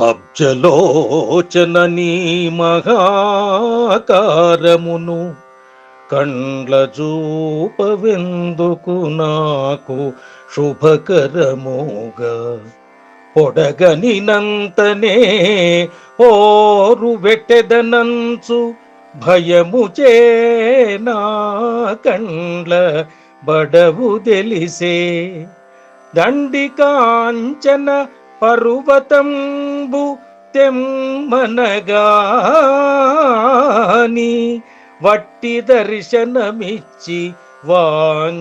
అబ్జలోచన నీ మహాకారమును కండ్ల చూపవెందుకు నాకు శుభకరముగా? పొడగనినంతనే ఓరు వెట్టెదనంచు భయము చేనా కండ్ల బడవు తెలిసే దండి కాంచన పర్వతంబు తెమ్మనగాని వట్టి దర్శనమిచ్చి వాంఛదీర్పు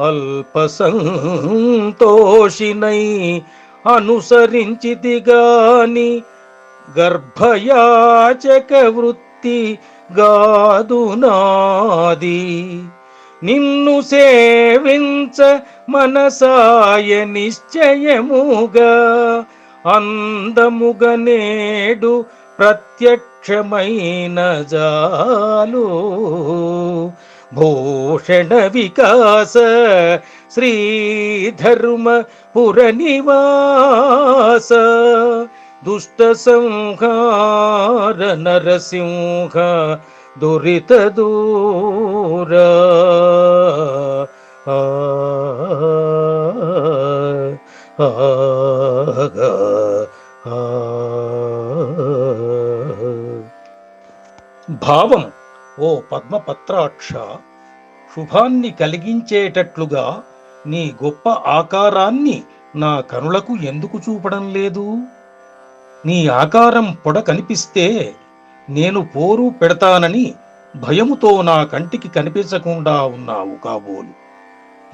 అల్ప సంతోషినై అనుసరించితి గాని గర్భయాచక వృత్తి గాదు నాది నిన్ను సేవించ మనసాయ నిశ్చయముగా అందముగ నేడు ప్రత్యక్షమైన జాలు. భూషణ వికాస శ్రీధర్మ పురనివాస దుష్ట సంహార నరసింహ దురిత దూరా. ఆ, భావం ఓ పద్మపత్రాక్ష శుభాన్ని కలిగించేటట్లుగా నీ గొప్ప ఆకారాన్ని నా కనులకు ఎందుకు చూపడం లేదు? నీ ఆకారం పొడ కనిపిస్తే నేను పోరు పెడతానని భయముతో నా కంటికి కనిపించకుండా ఉన్నావు కాబోలు.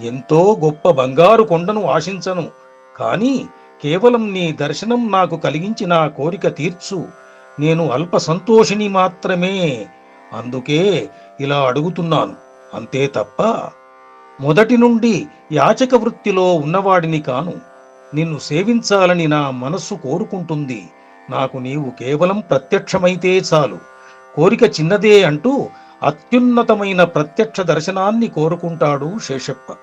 ఎంతో గొప్ప బంగారు కొండను ఆశించను. కానీ కేవలం నీ దర్శనం నాకు కలిగించి నా కోరిక తీర్చు. నేను అల్ప సంతోషిని మాత్రమే. అందుకే ఇలా అడుగుతున్నాను. అంతే తప్ప మొదటి నుండి యాచక వృత్తిలో ఉన్నవాడిని కాను. నిన్ను సేవించాలని నా మనస్సు కోరుకుంటుంది. నాకు నీవు కేవలం ప్రత్యక్షమైతే చాలు. కోరిక చిన్నదే అంటూ అత్యున్నతమైన ప్రత్యక్ష దర్శనాన్ని కోరుకుంటాడు శేషప్ప.